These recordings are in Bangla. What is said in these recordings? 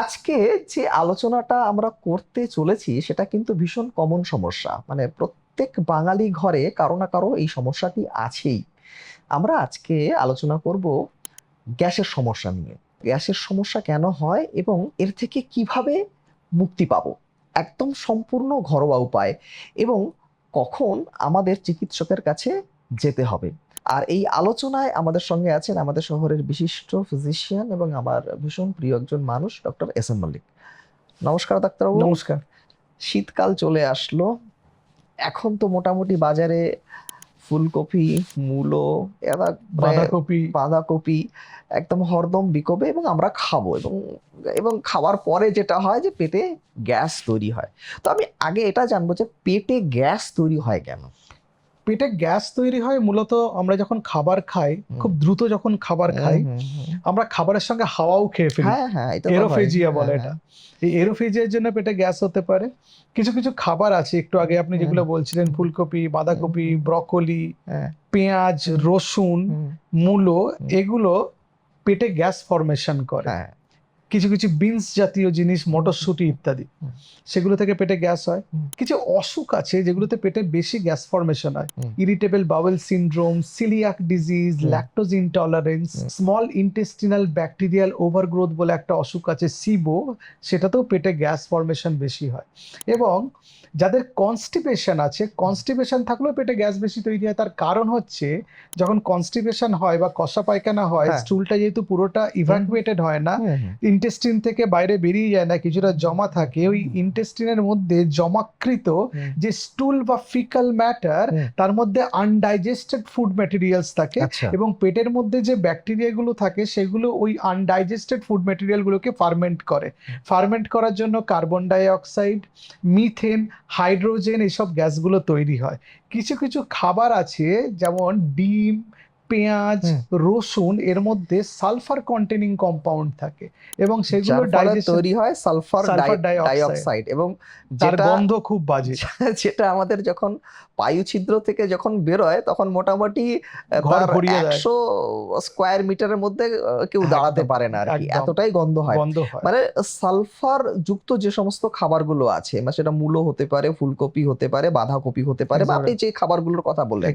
আজকে যে আলোচনাটা আমরা করতে চলেছি, সেটা কিন্তু ভীষণ কমন সমস্যা। মানে প্রত্যেক বাঙালি ঘরে কারও না কারও এই সমস্যাটি আছেই। আমরা আজকে আলোচনা করব গ্যাসের সমস্যা নিয়ে। গ্যাসের সমস্যা কেন হয় এবং এর থেকে কীভাবে মুক্তি পাবো? একদম সম্পূর্ণ ঘরোয়া উপায়। এবং কখন আমাদের চিকিৎসকের কাছে যেতে হবে। আর এই আলোচনায় আমাদের সঙ্গে আছেন আমাদের শহরের বিশিষ্ট ফিজিশিয়ান এবং আমার ভীষণ প্রিয় একজন মানুষ ডক্টর এস এম মল্লিক। নমস্কার ডাক্তারবাবু। নমস্কার। শীতকাল চলে আসলো। এখন তো মোটামুটি বাজারে ফুলকপি মূলো এরা বাঁধাকপি। বাঁধাকপি একদম হরদম বিকোবে এবং আমরা খাব এবং এবং খাওয়ার পরে যেটা হয় যে পেটে গ্যাস তৈরি হয়। তো আমি আগে এটা জানব যে পেটে গ্যাস তৈরি হয় কেন? পেটে গ্যাস তৈরি হয় মূলত আমরা যখন খাবার খাই খুব দ্রুত যখন খাবার খাই। আমরা খাবারের সঙ্গে হাওয়াও খেয়ে ফেলি। হ্যাঁ হ্যাঁ। এরোফেজিয়া বলে হ্যাঁ, এটা। এই এরোফেজিয়ার জন্য পেটে গ্যাস হতে পারে। কিছু কিছু খাবার আছে একটু আগে আপনি যেগুলো বলছিলেন ফুলকপি বাঁধাকপি। ব্রকলি পেঁয়াজ রসুন মূলো এগুলো পেটে গ্যাস ফরমেশন করে। হ্যাঁ। কিছু কিছু বিনস জাতীয় জিনিস মটরশুঁটি ইত্যাদি। সেগুলো থেকে পেটে গ্যাস হয়। কিছু অসুখ আছে যেগুলোতে পেটে বেশি গ্যাস ফরমেশন হয়। Irritable bowel syndrome coeliac disease. Lactose intolerance small intestinal bacterial overgrowth বলে একটা অসুখ আছে সিবো সেটাতেও পেটে গ্যাস ফরমেশন বেশি হয়। এবং যাদের কনস্টিপেশন আছে কনস্টিপেশন থাকলেও পেটে গ্যাস বেশি তৈরি হয়। তার কারণ হচ্ছে যখন কনস্টিপেশন হয় বা কষা পায়খানা হয় হ্যাঁ। স্টুলটা যেহেতু পুরোটা ইভাকুয়েটেড হয় না। ইন্টেস্টিন থেকে বাইরে বেরিয়ে যায় না কিছুটা জমা থাকে ওই ইন্টেস্টিনের মধ্যে জমাকৃত যে স্টুল বা ফিকাল ম্যাটার তার মধ্যে আনডাইজেস্টেড ফুড ম্যাটেরিয়ালস থাকে আচ্ছা। এবং পেটের মধ্যে যে ব্যাকটেরিয়াগুলো থাকে সেগুলো ওই আনডাইজেস্টেড ফুড ম্যাটেরিয়ালগুলোকে ফার্মেন্ট করে। ফার্মেন্ট করার জন্য carbon dioxide methane hydrogen এইসব গ্যাসগুলো তৈরি হয়। কিছু কিছু খাবার আছে যেমন ডিম পেঁয়াজ রসুন এর মধ্যে সালফার কন্টেনিং কম্পাউন্ড থাকে এবং সেগুলো যার তৈরি হয় সালফার ডাইঅক্সাইড। এবং যেটা গন্ধ খুব বাজে। যেটা আমাদের যখন বায়ু ছিদ্র থেকে যখন বেরোয় তখন মোটামুটি তার একশো স্কোয়ার মিটারের মধ্যে কেউ দাঁড়াতে পারে না আর কি। এতটাই গন্ধ হয়। মানে সালফার যুক্ত যে সমস্ত খাবারগুলো আছে মানে সেটা মূলো হতে পারে ফুলকপি হতে পারে বাঁধাকপি হতে পারে বা আপনি যে খাবারগুলোর কথা বললেন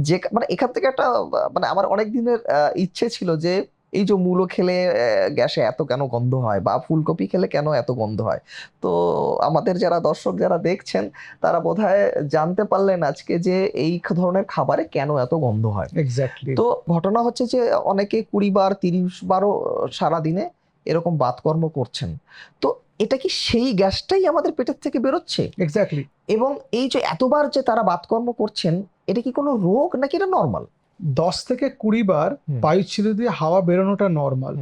যে মানে এখান থেকে একটা মানে আমার অনেক দিনের ইচ্ছে ছিল যে এই যে মূলো খেলে গ্যাসে এত কেন গন্ধ হয় বা ফুলকপি খেলে কেন এত গন্ধ হয়? তো আমাদের যারা দর্শক যারা দেখছেন তারা বোধহয় জানতে পারলেন আজকে যে এই ধরনের খাবারে কেন এত গন্ধ হয়। Exactly. তো ঘটনা হচ্ছে যে অনেকে কুড়ি বার তিরিশ বারও সারাদিনে এরকম বাতকর্ম করছেন। তো এটা কি সেই গ্যাসটাই আমাদের পেটের থেকে বেরোচ্ছে? Exactly. এবং এই যে এতবার যে তারা বাতকর্ম করছেন এটা কি কোনো রোগ নাকি এটা নর্মাল দশ থেকে কুড়ি বার। বায়ুচ্ছিদ্র দিয়ে হাওয়া বেরোনোটা নর্মাল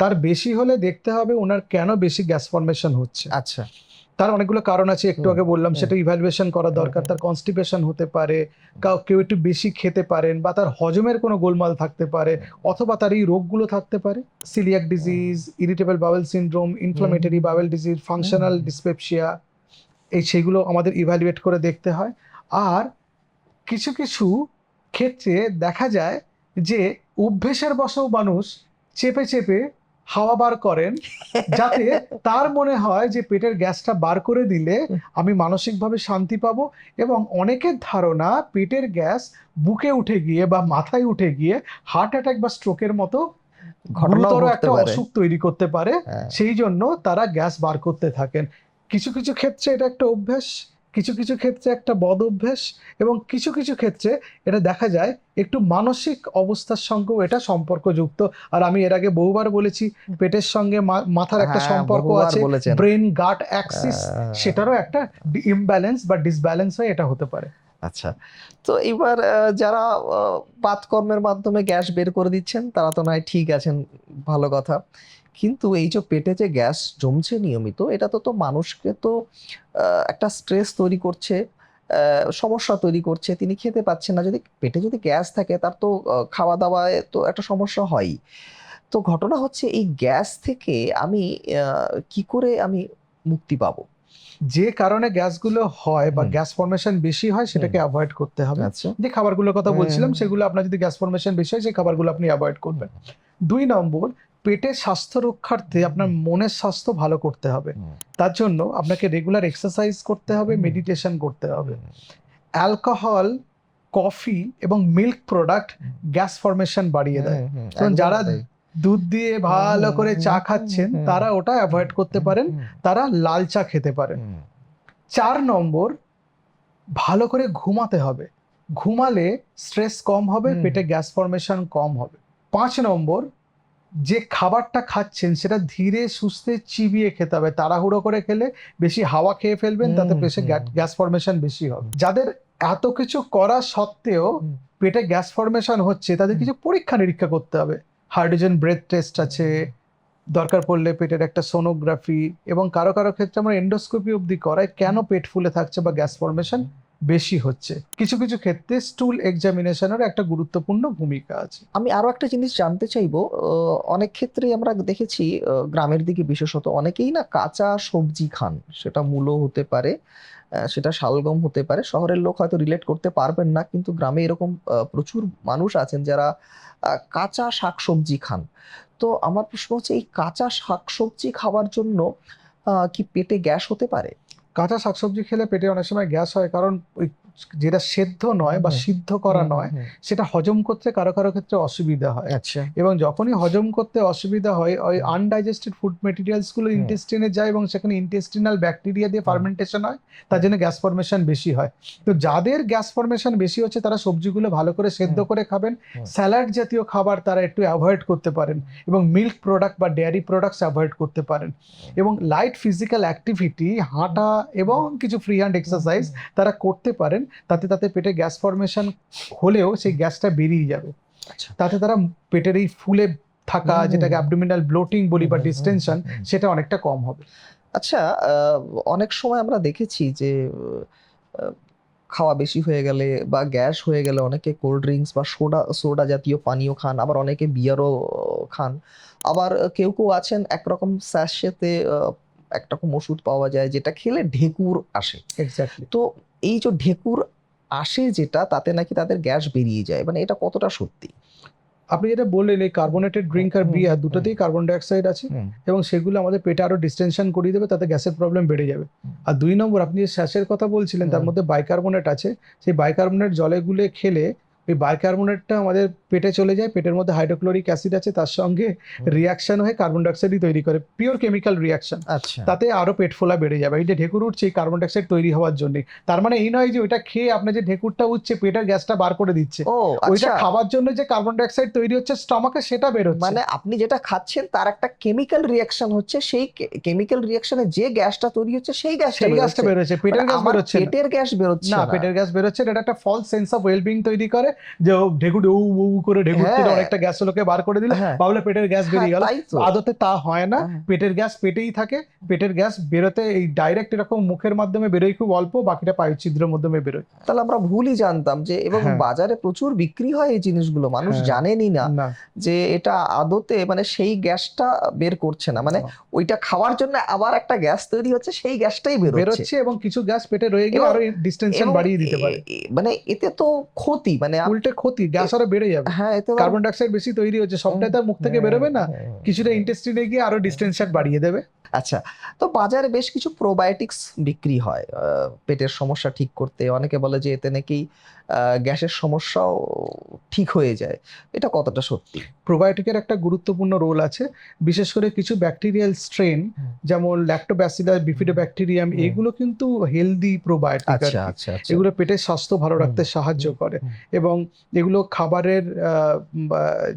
তার বেশি হলে দেখতে হবে ওনার কেন বেশি গ্যাস ফর্মেশন হচ্ছে। আচ্ছা। তার অনেকগুলো কারণ আছে একটু আগে বললাম সেটা ইভ্যালুয়েশন করা দরকার তার কনস্টিপেশন হতে পারে কাউ কেউ একটু বেশি খেতে পারেন বা তার হজমের কোনো গোলমাল থাকতে পারে অথবা তার এই রোগগুলো থাকতে পারে coeliac disease irritable bowel syndrome inflammatory bowel disease functional. Dyspepsia এই সেগুলো আমাদের ইভ্যালুয়েট করে দেখতে হয়। আর কিছু কিছু ক্ষেত্রে দেখা যায় যে অভ্যেসের বশেও মানুষ চেপে চেপে হাওয়া বার করেন যাতে তার মনে হয় যে পেটের গ্যাসটা বার করে দিলে আমি মানসিকভাবে শান্তি পাবো এবং অনেকের ধারণা পেটের গ্যাস বুকে উঠে গিয়ে বা মাথায় উঠে গিয়ে হার্ট অ্যাটাক বা স্ট্রোকের মতো গুরুতর একটা অসুখ তৈরি করতে পারে। হ্যাঁ। সেই জন্য তারা গ্যাস বার করতে থাকেন। কিছু কিছু ক্ষেত্রে এটা একটা অভ্যাস। কিছু কিছু ক্ষেত্রে একটা বদ অভ্যেস এবং কিছু কিছু ক্ষেত্রে এটা দেখা যায় একটু মানসিক অবস্থার সঙ্গেও এটা সম্পর্কযুক্ত আর আমি এর আগে বহুবার বলেছি পেটের সঙ্গে মাথার একটা হ্যাঁ, সম্পর্ক আছে। Brain gut axis. সেটারও একটা ইমব্যালেন্স বা ডিসব্যালেন্স হয় এটা হতে পারে আচ্ছা তো এবার যারা পাতকর্মের মাধ্যমে গ্যাস বের করে দিচ্ছেন তারা তো নয় ঠিক আছেন ভালো কথা কিন্তু এই যে পেটে যে গ্যাস জমছে নিয়মিত এটা তো তো মানুষকে তো একটা স্ট্রেস তৈরি করছে সমস্যা তৈরি করছে তিনি খেতে পাচ্ছেন না। যদি পেটে যদি গ্যাস থাকে তার তো খাওয়া দাওয়ায় তো একটা সমস্যা হয়ই। তো ঘটনা হচ্ছে এই গ্যাস থেকে আমি কি করে আমি মুক্তি পাবো? যে কারণে গ্যাসগুলো হয় বা গ্যাস ফরমেশন বেশি হয় সেটাকে অ্যাভয়েড করতে হবে। আচ্ছা। যে খাবারগুলোর কথা বলছিলাম সেগুলো আপনার যদি গ্যাস ফরমেশন বেশি হয় সেই খাবারগুলো আপনি অ্যাভয়েড করবেন। দুই নম্বর পেটের স্বাস্থ্য রক্ষার্থে আপনার মনের স্বাস্থ্য ভালো করতে হবে। তার জন্য আপনাকে রেগুলার এক্সারসাইজ করতে হবে মেডিটেশন করতে হবে। অ্যালকোহল কফি এবং মিল্ক প্রোডাক্ট গ্যাস ফরমেশন বাড়িয়ে দেয়। কারণ যারা দুধ দিয়ে ভালো করে চা খাচ্ছেন তারা ওটা অ্যাভয়েড করতে পারেন তারা লাল চা খেতে পারেন। চার নম্বর ভালো করে ঘুমাতে হবে। ঘুমালে স্ট্রেস কম হবে পেটে গ্যাস ফরমেশন কম হবে। পাঁচ নম্বর যে খাবারটা খাচ্ছেন সেটা ধীরে সুস্থে চিবিয়ে খেতে হবে তাড়াহুড়ো করে খেলে বেশি হাওয়া খেয়ে ফেলবেন তাতে হুম। গ্যাস ফরমেশন বেশি হবে। যাদের এত কিছু করা সত্ত্বেও পেটে গ্যাস ফরমেশন হচ্ছে তাদের কিছু পরীক্ষা নিরীক্ষা করতে হবে। হাইড্রোজেন ব্রেথ টেস্ট আছে দরকার পড়লে পেটের একটা সোনোগ্রাফি এবং কারও কারও ক্ষেত্রে আমরা এন্ডোস্কোপি অবধি করাই কেন পেট ফুলে থাকছে বা গ্যাস ফরমেশন বেশি হচ্ছে। কিছু কিছু ক্ষেত্রে স্টুল এক্সামিনেশনের একটা গুরুত্বপূর্ণ ভূমিকা আছে। আমি আরও একটা জিনিস জানতে চাইব অনেক ক্ষেত্রেই আমরা দেখেছি গ্রামের দিকে বিশেষত অনেকেই না কাঁচা সবজি খান। সেটা মূলো হতে পারে সেটা শালগম হতে পারে, শহরের লোক হয়তো রিলেট করতে পারবেন না, কিন্তু গ্রামে এরকম প্রচুর মানুষ আছেন যারা কাঁচা শাকসবজি খান। তো আমার প্রশ্ন হচ্ছে, এই কাঁচা শাকসবজি খাওয়ার জন্য কি পেটে গ্যাস হতে পারে? কাঁচা শাকসবজি খেলে পেটে অনেক সময় গ্যাস হয় কারণ ওই যেটা সেদ্ধ নয় বা সিদ্ধ করা নয় সেটা হজম করতে কারও কারও ক্ষেত্রে অসুবিধা হয়। আচ্ছা। এবং যখনই হজম করতে অসুবিধা হয় ওই আনডাইজেস্টেড ফুড মেটেরিয়ালসগুলো ইন্টেস্টিনে যায় এবং সেখানে ইন্টেস্টিনাল ব্যাকটেরিয়া দিয়ে ফার্মেন্টেশন হয় তার জন্য গ্যাস ফরমেশন বেশি হয়। তো যাদের গ্যাস ফরমেশন বেশি হচ্ছে তারা সবজিগুলো ভালো করে সেদ্ধ করে খাবেন। স্যালাড জাতীয় খাবার তারা একটু অ্যাভয়েড করতে পারেন এবং মিল্ক প্রোডাক্ট বা ডেয়ারি প্রোডাক্টস অ্যাভয়েড করতে পারেন। এবং লাইট ফিজিক্যাল অ্যাক্টিভিটি হাঁটা এবং কিছু ফ্রি হ্যান্ড এক্সারসাইজ তারা করতে পারেন। তাতে তাতে পেটে গ্যাস ফর্মেশন হলেও সেই গ্যাসটা বেরিয়ে যাবে আচ্ছা। তাতে তারা পেটের এই ফুলে থাকা যেটাকে। অ্যাবডোমিনাল ব্লোটিং বলি বা ডিস্টেনশন। সেটা অনেকটা কম হবে আচ্ছা অনেক সময় আমরা দেখেছি যে খাওয়া বেশি হয়ে গেলে বা গ্যাস হয়ে গেলে অনেকে কোল্ড ড্রিঙ্কস বা সোডা সোডা জাতীয় পানীয় খান আবার অনেকে বিয়ারও খান আবার কেউ কেউ আছেন একরকম স্যাশেতে একরকম ওষুধ পাওয়া যায় যেটা খেলে ঢেকুর আসে তো এই যে ঢেকুর আসে যেটা তাতে নাকি তাদের গ্যাস বেরিয়ে যায়। মানে এটা কতটা সত্যি? আপনি যেটা বললেন এই কার্বোনেটেড ড্রিঙ্ক আর বিয়ার। দুটোতেই কার্বন ডাইঅক্সাইড আছে এবং সেগুলো আমাদের পেটে আরও ডিস্টেনশন করিয়ে দেবে তাতে গ্যাসের প্রবলেম বেড়ে যাবে। আর দুই নম্বর আপনি যে শ্বাসের কথা বলছিলেন তার মধ্যে বাইকার্বনেট আছে। সেই বাইকার্বনেট জলে গুলে খেলে ওই বাইকার্বনেটটা আমাদের পেটে চলে যায় পেটের মধ্যে হাইড্রোক্লোরিক অ্যাসিড আছে তার সঙ্গে রিয়াকশন হয়ে কার্বন ডাইঅক্সাইডই তৈরি করে পিওর কেমিক্যাল রিয়াকশন আচ্ছা। তাতে আরও পেট ফোলা বেড়ে যাবে। এই যে ঢেকুর উঠছে এই কার্বন ডাইঅক্সাইড তৈরি হওয়ার জন্য। তার মানে এই নয় যে ওইটা খেয়ে আপনার যে ঢেকুরটা উঠছে পেটের গ্যাসটা বার করে দিচ্ছে। ও ওইটা আচ্ছা খাবার জন্য যে কার্বন ডাইঅক্সাইড তৈরি হচ্ছে স্টমাকে সেটা বেরোচ্ছে মানে আপনি যেটা খাচ্ছেন তার একটা কেমিক্যাল রিয়াকশন হচ্ছে সেই কেমিক্যাল রিয়াকশনে যে গ্যাসটা তৈরি হচ্ছে সেই গ্যাসটা সেই গ্যাসটা বেরোচ্ছে পেটের মানে গ্যাস আমার বেরোচ্ছে না। পেটের গ্যাস বেরোচ্ছে না না। পেটের গ্যাস বেরোচ্ছে না, এটা একটা ফলস সেন্স অফ ওয়েলবিং তৈরি করে যে ও ঢেকুর উ উ করে থেকে হ্যাঁ। অনেকটা গ্যাস লোকে বার করে দিল। হ্যাঁ। ভাবলে পেটের গ্যাস বেরিয়ে গেল। হ্যাঁ, তো। আদতে তা হয় না। হ্যাঁ। পেটের গ্যাস পেটেই থাকে। পেটের গ্যাস বেরোতে এই ডাইরেক্ট এরকম মুখের মাধ্যমে বেরোয় খুব অল্প বাকিটা পায়ের ছিদ্রের মাধ্যমে বেরোয়। তাহলে আমরা ভুলই জানতাম যে এবং হ্যাঁ। বাজারে প্রচুর বিক্রি হয় এই জিনিসগুলো। মানুষ হ্যাঁ। জানেনই না যে এটা আদতে মানে সেই গ্যাসটা বের করছে না। মানে ওইটা খাওয়ার জন্য আবার একটা গ্যাস তৈরি হচ্ছে সেই গ্যাসটাই বেরোচ্ছে। বেরোচ্ছে এবং কিছু গ্যাস পেটে রয়ে গিয়ে আরও ডিস্টেনশন বাড়িয়ে দিতে পারে। মানে এতে তো ক্ষতি। মানে উল্টে ক্ষতি গ্যাস আরও বেড়ে যাবে। হ্যাঁ এতে কার্বন ডাইঅক্সাইড বেশি তৈরি হচ্ছে সবটাই তার মুখ থেকে বেরোবে না হুম, কিছুটা ইন্টেস্টিনে গিয়ে আরও ডিস্টেনশন বাড়িয়ে দেবে। আচ্ছা তো বাজারে বেশ কিছু প্রোবায়োটিক্স বিক্রি হয় আহ, পেটের সমস্যা ঠিক করতে। অনেকে বলে যে এতে নাকি গ্যাসের সমস্যাও ঠিক হয়ে যায়। এটা কতটা সত্যি? প্রোবায়োটিকের একটা গুরুত্বপূর্ণ রোল আছে বিশেষ করে কিছু ব্যাকটেরিয়াল স্ট্রেন যেমন ল্যাক্টোব্যাসিলাস বিফিডোব্যাকটেরিয়াম ব্যাকটেরিয়াম এগুলো কিন্তু হেলদি প্রোবায়োটিক আচ্ছা আচ্ছা আচ্ছা। এগুলো পেটের স্বাস্থ্য ভালো রাখতে সাহায্য করে। এবং এগুলো খাবারের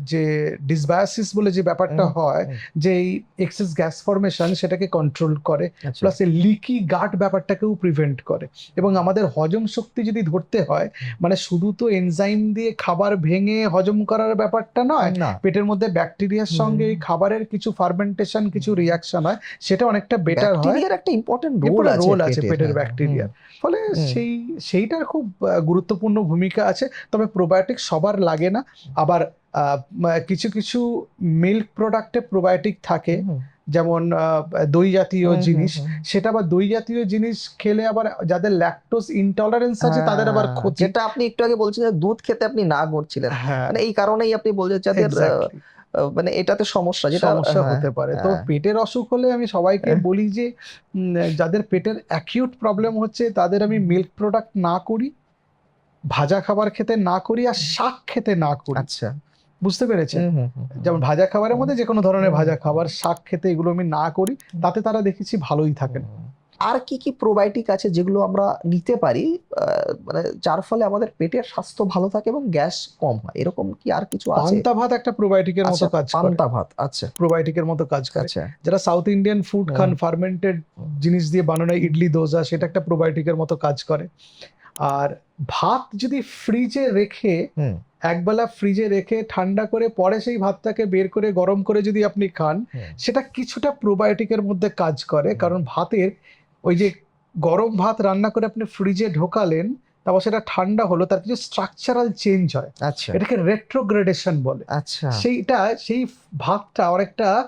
যে ডিসবায়াসিস বলে যে ব্যাপারটা হয় যে এই এক্সেস গ্যাস ফরমেশন সেটাকে কন্ট্রোল করে আচ্ছা। প্লাস এই লিকি গাট ব্যাপারটাকেও প্রিভেন্ট করে। এবং আমাদের হজম শক্তি যদি ধরতে হয় মানে শুধু তো এনজাইম দিয়ে খাবার ভেঙে হজম করার ব্যাপারটা নয় না। পেটের মধ্যে ব্যাকটেরিয়ার সঙ্গে এই খাবারের কিছু ফার্মেন্টেশন কিছু রিয়াকশন হয় সেটা অনেকটা বেটার হয়। ব্যাকটেরিয়ার একটা ইম্পর্টেন্ট রোল আছে রোল আছে পেটের ব্যাকটেরিয়ার ফলে সেই সেইটার খুব গুরুত্বপূর্ণ ভূমিকা আছে। তবে প্রোবায়োটিক সবার লাগে না। আবার কিছু কিছু মিল্ক প্রোডাক্টে প্রোবায়োটিক থাকে। যেমন দই জাতীয় জিনিস সেটা আবার দই জাতীয় জিনিস খেলে আবার যাদের ল্যাকটোজ ইনটলারেন্স আছে তাদের আবার হ্যাঁ, ক্ষতি। যেটা আপনি একটু আগে বলছিলেন দুধ খেতে আপনি না করছিলেন হ্যাঁ। মানে এই কারণেই আপনি বলছেন যাদের মানে এটাতে সমস্যা যেটা সমস্যা হ্যাঁ, হতে পারে। তো। পেটের অসুখ হলে আমি সবাইকে। বলি যে যাদের পেটের অ্যাকিউট প্রবলেম হচ্ছে তাদের আমি মিল্ক প্রোডাক্ট না করি ভাজা খাবার খেতে না করি আর শাক খেতে না করি। আচ্ছা। বুঝতে পেরেছেন। যেমন ভাজা খাবারের মধ্যে যে কোনো ধরনের ভাজা খাবার শাক খেতে এগুলো আমি না করি তাতে তারা দেখেছি ভালোই থাকেন। আর কি কি প্রোবায়োটিক আছে যেগুলো আমরা নিতে পারি আহ, মানে যার ফলে আমাদের পেটের স্বাস্থ্য ভালো থাকে এবং গ্যাস কম হয়? এরকম কি আর কিছু আছে? পান্তা ভাত একটা প্রোবায়োটিকের মতো আচ্ছা, কাজ করে। পান্তা ভাত আচ্ছা। প্রোবায়োটিকের মতো কাজ করে। আচ্ছা। যারা সাউথ ইন্ডিয়ান ফুড খান ফার্মেন্টেড জিনিস দিয়ে বানানো ইডলি দোসা সেটা একটা প্রোবায়োটিকের মতো কাজ করে। আর ভাত যদি ফ্রিজে রেখে একবেলা ফ্রিজে রেখে ঠান্ডা করে পরে সেই ভাতটাকে বের করে গরম করে যদি আপনি খান সেটা কিছুটা প্রোবায়োটিকের মধ্যে কাজ করে। কারণ ভাতের ওই যে গরম ভাত রান্না করে আপনি ফ্রিজে ঢোকালেন তারপর সেটা ঠান্ডা হলো তার কিছু স্ট্রাকচারাল চেঞ্জ হয়। আচ্ছা। এটাকে রেট্রোগ্রেডেশন বলে। আচ্ছা। সেইটা সেই ভাতটা অনেকটা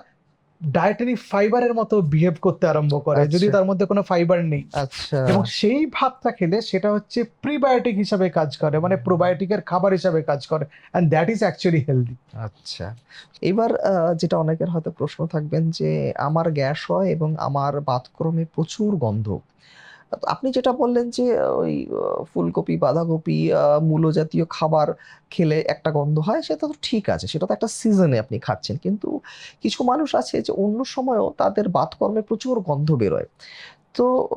ডায়েটারি ফাইবারের মতো বিহেভ করতে আরম্ভ করে আচ্ছা। যদি তার মধ্যে কোনো ফাইবার নেই। আচ্ছা। এবং সেই ভাতটা খেলে সেটা হচ্ছে প্রিবায়োটিক হিসাবে কাজ করে মানে প্রোবায়োটিকের খাবার হিসাবে কাজ করে and that is actually healthy আচ্ছা। এবার যেটা অনেকের হয়তো প্রশ্ন থাকবেন যে আমার গ্যাস হয় এবং আমার বাতক্রমে প্রচুর গন্ধ। আপনি যেটা বললেন যে ওই ফুলকপি বাঁধাকপি মূলো জাতীয় খাবার খেলে একটা গন্ধ হয় সেটা তো ঠিক আছে সেটা তো একটা সিজনে আপনি খাচ্ছেন। কিন্তু কিছু মানুষ আছে যে অন্য সময়ও তাদের বাতকর্মে প্রচুর গন্ধ বেরোয়। তো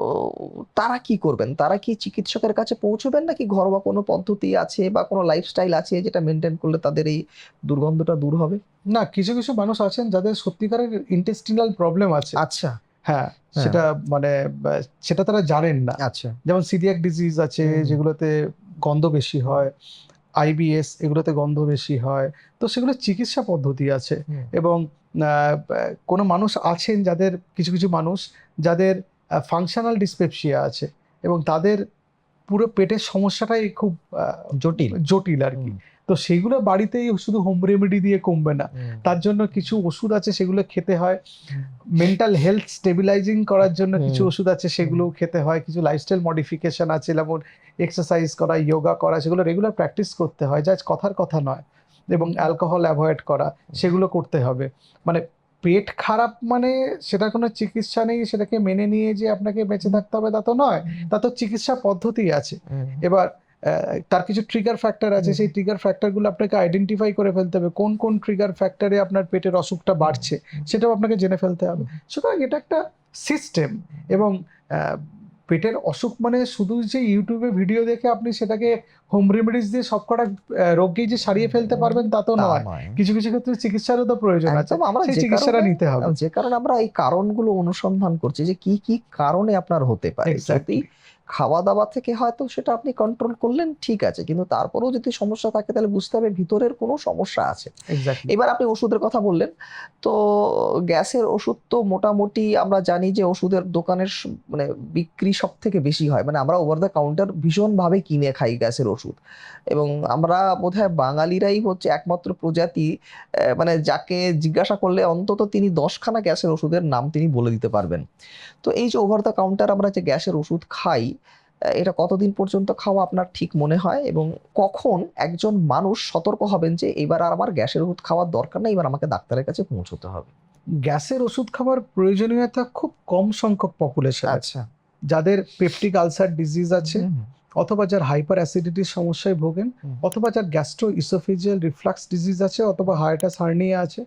তারা কি করবেন? তারা কি চিকিৎসকের কাছে পৌঁছবেন নাকি ঘরোয়া কোনো পদ্ধতি আছে বা কোনো লাইফস্টাইল আছে যেটা মেনটেন করলে তাদের এই দুর্গন্ধটা দূর হবে? না কিছু কিছু মানুষ আছেন যাদের সত্যিকারের ইন্টেস্টিনাল প্রবলেম আছে। আচ্ছা। হ্যাঁ। সেটা মানে সেটা তারা জানেন না। আচ্ছা। যেমন সিরিয়াক ডিজিজ আছে যেগুলোতে গন্ধ বেশি হয় আইবিএস এগুলোতে গন্ধ বেশি হয় তো সেগুলো চিকিৎসা পদ্ধতি আছে। এবং আহ, কোনো মানুষ আছেন যাদের কিছু কিছু মানুষ যাদের ফাংশনাল ডিসপেপসিয়া আছে এবং তাদের পুরো পেটের সমস্যাটাই খুব জটিল। জটিল আর কি। তো সেগুলো বাড়িতেই শুধু হোম রেমেডি দিয়ে কমবে না। তার জন্য কিছু ওষুধ আছে সেগুলো খেতে হয়। মেন্টাল হেলথ স্টেবিলাইজিং করার জন্য কিছু ওষুধ আছে সেগুলোও খেতে হয়। কিছু লাইফস্টাইল মডিফিকেশন আছে যেমন এক্সারসাইজ করা যোগা করা সেগুলো রেগুলার প্র্যাকটিস করতে হয়। যা কথার কথা নয়। এবং অ্যালকোহল অ্যাভয়েড করা সেগুলো করতে হবে। মানে পেট খারাপ মানে সেটা কোনো চিকিৎসা নেই। সেটাকে মেনে নিয়ে যে আপনাকে বেঁচে থাকতে হবে তা তো নয়। তা তো চিকিৎসা পদ্ধতি আছে। এবার তার কিছু ট্রিগার ফ্যাক্টর আছে সেই ট্রিগার ফ্যাক্টরগুলো আপনাকে আইডেন্টিফাই করে ফেলতে হবে। কোন কোন ট্রিগার ফ্যাক্টরে আপনার পেটের অসুখটা বাড়ছে সেটাও আপনাকে জেনে ফেলতে হবে। সুতরাং এটা একটা সিস্টেম এবং পেটের অসুখ মানে শুধু যে ইউটিউবে ভিডিও দেখে আপনি সেটাকে হোম রেমেডিস দিয়ে সবকটা আহ, রোগকেই যে সারিয়ে ফেলতে পারবেন তা তো নয়। কিছু কিছু ক্ষেত্রে চিকিৎসারও তো প্রয়োজন আছে। আমরা চিকিৎসাটা নিতে হবে। যে কারণে আমরা এই কারণগুলো অনুসন্ধান করছি যে কি কি কারণে আপনার হতে পারে। খাওয়া দাওয়া থেকে হয়তো সেটা আপনি কন্ট্রোল করলেন ঠিক আছে। কিন্তু তারপরেও যদি সমস্যা থাকে তাহলে বুঝতে হবে ভিতরের কোনো সমস্যা আছে। এবার আপনি ওষুধের কথা বললেন তো গ্যাসের ওষুধ তো মোটামুটি আমরা জানি যে ওষুধের দোকানের মানে বিক্রি সব থেকে বেশি হয়। মানে আমরা ওভার দ্য কাউন্টার ভীষণভাবে কিনে খাই গ্যাসের ওষুধ। এবং আমরা বোধহয় বাঙালিরাই হচ্ছে একমাত্র প্রজাতি মানে যাকে জিজ্ঞাসা করলে অন্তত তিনি দশখানা গ্যাসের ওষুধের নাম তিনি বলে দিতে পারবেন। তো এই যে ওভার দ্য কাউন্টার আমরা যে গ্যাসের ওষুধ খাই এটা কতদিন পর্যন্ত খাওয়া আপনার ঠিক মনে হয়? এবং কখন একজন মানুষ সতর্ক হবেন যে এবার আর আমার গ্যাসের ওষুধ খাওয়ার দরকার নেই এবার আমাকে ডাক্তারের কাছে পৌঁছতে হবে? গ্যাসের ওষুধ খাওয়ার প্রয়োজনীয়তা খুব কম সংখ্যক পপুলেশন আছে আচ্ছা। যাদের পেপটিক আলসার ডিজিজ আছে অথবা যার হাইপার অ্যাসিডিটির সমস্যায় ভোগেন অথবা যার গ্যাস্ট্রো ইসোফেজিয়াল রিফ্লাক্স ডিজিজ আছে অথবা হার্টাস হার্নিয়া আছে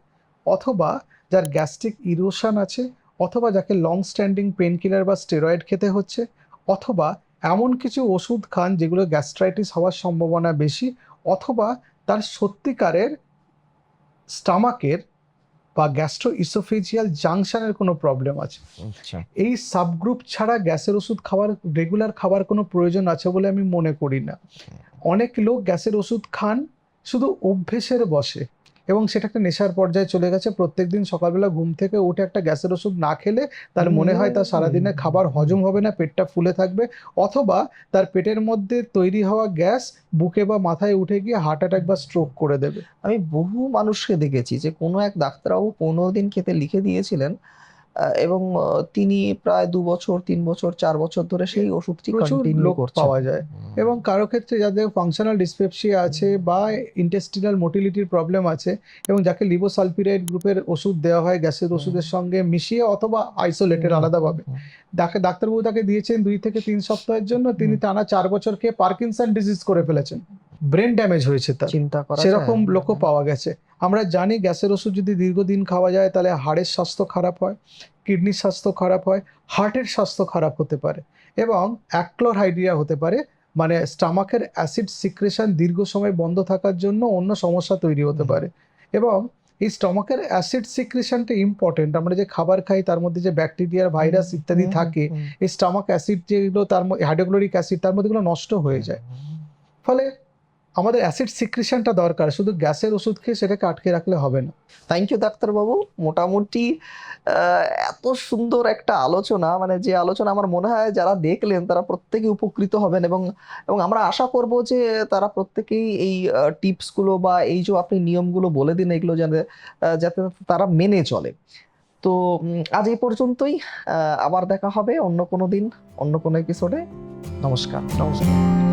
অথবা যার গ্যাস্ট্রিক ইরোশন আছে অথবা যাকে লং স্ট্যান্ডিং পেন কিলার বা স্টেরয়েড খেতে হচ্ছে অথবা এমন কিছু ওষুধ খান যেগুলো গ্যাস্ট্রাইটিস হওয়ার সম্ভাবনা বেশি অথবা তার সত্যিকারের স্টামাকের বা গ্যাস্ট্রো ইসোফেজিয়াল জাংশনের কোনো প্রবলেম আছে। আচ্ছা। এই সাবগ্রুপ ছাড়া গ্যাসের ওষুধ খাওয়ার রেগুলার খাবার কোনো প্রয়োজন আছে বলে আমি মনে করি না। অনেক লোক গ্যাসের ওষুধ খান শুধু অভ্যেসের বসে। এবং সেটা একটা নেশার পর্যায়ে চলে গেছে। প্রত্যেক দিন সকালবেলা ঘুম থেকে উঠে একটা গ্যাসের ওষুধ না খেলে তার মনে হয় তার সারাদিনে খাবার হজম হবে না পেটটা ফুলে থাকবে। অথবা তার পেটের মধ্যে তৈরি হওয়া গ্যাস বুকে বা মাথায় উঠে গিয়ে হার্ট অ্যাটাক বা স্ট্রোক করে দেবে। আমি বহু মানুষকে দেখেছি যে কোনো এক ডাক্তারবাবু পনেরো দিন খেতে লিখে দিয়েছিলেন এবং তিনি প্রায় দু বছর তিন বছর চার বছর ধরে সেই ওষুধটি প্রচুর কন্টিনিউ লোক পাওয়া যায়। এবং কারও ক্ষেত্রে যাদের ফাংশনাল ডিসপেপসিয়া আছে বা ইন্টেস্টিনাল মোটিলিটির প্রবলেম আছে এবং যাকে লিবোসালপিরাইড গ্রুপের ওষুধ দেওয়া হয় গ্যাসের ওষুধের সঙ্গে মিশিয়ে অথবা আইসোলেটেড আলাদাভাবে। ডাক্তার ডাক্তারবাবু তাকে দিয়েছেন দুই থেকে তিন সপ্তাহের জন্য। তিনি। টানা চার বছরকে পার্কিনসন ডিজিজ করে ফেলেছেন। ব্রেন ড্যামেজ হয়েছে তার। চিন্তা করা সেরকম লোকও পাওয়া গেছে। আমরা জানি গ্যাসের ওষুধ যদি দীর্ঘদিন খাওয়া যায় তাহলে হাড়ের স্বাস্থ্য খারাপ হয় কিডনির স্বাস্থ্য খারাপ হয় হার্টের স্বাস্থ্য খারাপ হতে পারে এবং অ্যাক্লোরহাইড্রিয়া হতে পারে। মানে স্টামাকের অ্যাসিড সিক্রেশন দীর্ঘ সময় বন্ধ থাকার জন্য অন্য সমস্যা তৈরি হতে পারে। এবং এই স্টমাকের অ্যাসিড সিক্রেশনটা ইম্পর্টেন্ট আমরা যে খাবার খাই তার মধ্যে যে ব্যাকটেরিয়া ভাইরাস ইত্যাদি থাকে এই স্টমাক অ্যাসিড যেগুলো তার মধ্যে হাইড্রোক্লোরিক অ্যাসিড তার মধ্যে এগুলো নষ্ট হয়ে যায়। ফলে আমাদের অ্যাসিড সিক্রেশনটা দরকার, শুধু গ্যাসের ওষুধ খেয়ে সেটাকে আটকে রাখলে হবে না। থ্যাংক ইউ ডাক্তারবাবু। মোটামুটি এত সুন্দর একটা আলোচনা মানে যে আলোচনা আমার মনে হয় যারা দেখলেন, তারা প্রত্যেকে উপকৃত হবেন এবং এবং আমরা আশা করব যে তারা প্রত্যেকেই এই টিপসগুলো বা এই যে আপনি নিয়মগুলো বলে দিন এগুলো যাতে যাতে তারা মেনে চলে। তো আজ এই পর্যন্তই আবার দেখা হবে অন্য কোনো দিন, অন্য কোনো এপিসোডে নমস্কার নমস্কার।